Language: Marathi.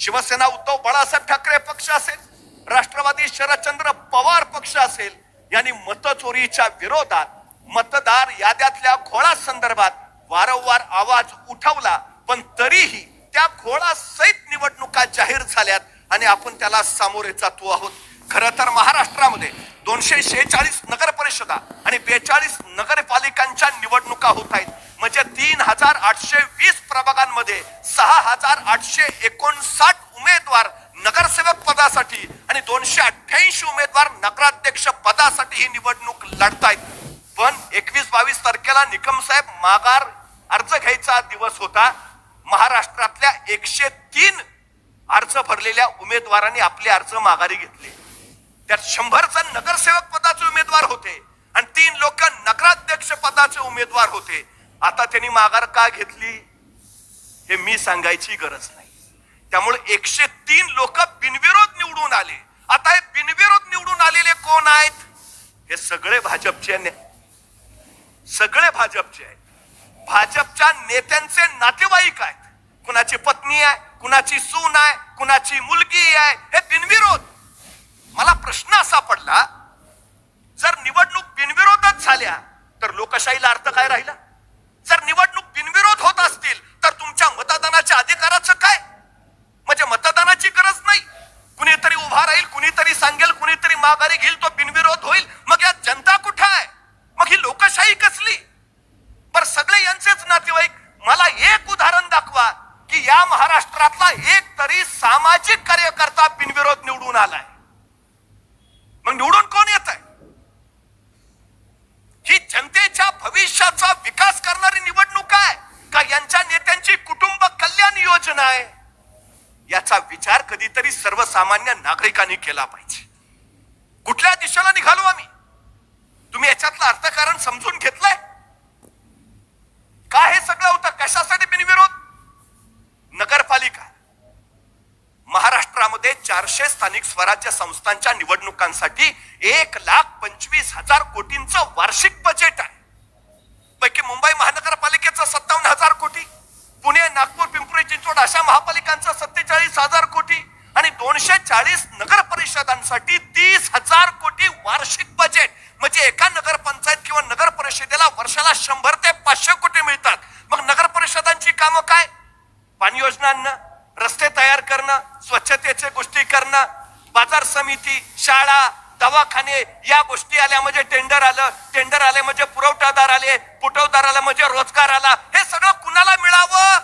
शिवसेना उद्धव बाळासाहेब ठाकरे पक्ष असेल राष्ट्रवादी शरदचंद्र पवार पक्ष असेल यांनी मतचोरीच्या विरोधात मतदार याद्यातल्या घोळा संदर्भात वारंवार आवाज उठवला पण तरीही त्या घोळा सहित निवडणुका जाहीर झाल्यात आणि आपण त्याला सामोरे जातो आहोत. खर तर महाराष्ट्रामध्ये दोनशे शेहेचाळीस नगर परिषदा आणि बेचाळीस नगरपालिकांच्या निवडणुका होत आहेत. म्हणजे तीन हजार आठशे वीस प्रभागांमध्ये सहा हजार आठशे एकोणसाठ उमेदवार नगरसेवक पदासाठी आणि दोनशे अठ्ठ्याऐंशी उमेदवार नगराध्यक्ष पदासाठी ही निवडणूक लढतायत. पण एकवीस बावीस तारखेला निकम साहेब माघार अर्ज घ्यायचा दिवस होता. महाराष्ट्रातल्या एकशे तीन अर्ज भरलेल्या उमेदवारांनी आपले अर्ज माघारी घेतले. त्यात शंभर जण नगरसेवक पदाचे उमेदवार होते आणि तीन लोक नगराध्यक्ष पदाचे उमेदवार होते. आता त्यांनी माघार का घेतली हे मी सांगायची गरज नाही. त्यामुळे एकशे तीन लोक बिनविरोध निवडून आले. आता हे बिनविरोध निवडून आलेले कोण आहेत? हे सगळे भाजपचे ने- सगळे भाजपचे आहेत. भाजपच्या नेत्यांचे नातेवाईक आहेत. कुणाची पत्नी आहे कुणाची सून आहे कुणाची मुलगी आहे हे बिनविरोध. मला प्रश्न असा पडला जर निवडणूक बिनविरोधच झाल्या तर लोकशाहीला अर्थ काय राहिला? जर निवडणूक बिनविरोध होत असतील तर तुमच्या मतदानाच्या अधिकाराचं काय? म्हणजे मतदानाची गरज नाही. कुणीतरी उभा राहील कुणीतरी सांगेल कुणीतरी माघारी घेईल तो बिनविरोध होईल. मग यात जनता कुठं आहे? मग ही लोकशाही कसली? पर सगळे यांचेच नातेवाईक मला एक उदाहरण दाखवा की या महाराष्ट्रातला एक तरी सामाजिक कार्यकर्ता बिनविरोध निवडून आलाय. मग निवडून कोण येत आहे ही जनतेच्या भविष्याचा विकास करणारी निवडणूक आहे का यांच्या नेत्यांची कुटुंब कल्याण आहे. याचा विचार कधीतरी सर्वसामान्य नागरिकांनी केला पाहिजे. कुठल्या दिशेला निघालो आम्ही? तुम्ही याच्यातलं अर्थकारण समजून घेतलंय? का हे सगळं होतं? कशासाठी बिनविरोध? नगरपालिका. महाराष्ट्रामध्ये चारशे स्थानिक स्वराज्य संस्थांच्या निवडणुकांसाठी एक लाख पंचवीस हजार कोटींचं वार्षिक बजेट आहे. पैकी मुंबई अशा महापालिकांचं सत्तेचाळीस हजार कोटी आणि दोनशे चाळीस नगर परिषदांसाठी तीस हजार कोटी वार्षिक बजेट म्हणजे एका नगरपंचायत किंवा नगर परिषदेला वर्षाला शंभर ते पाचशे कोटी मिळतात. मग नगर परिषदांची कामं काय? पाणी योजनांना रस्ते तयार करणं स्वच्छतेचे गोष्टी करणं बाजार समिती शाळा दवाखाने या गोष्टी आल्या म्हणजे टेंडर आलं टेंडर आले म्हणजे पुरवठादार आले पुठवदार आला म्हणजे रोजगार आला हे सगळं कुणाला मिळावं?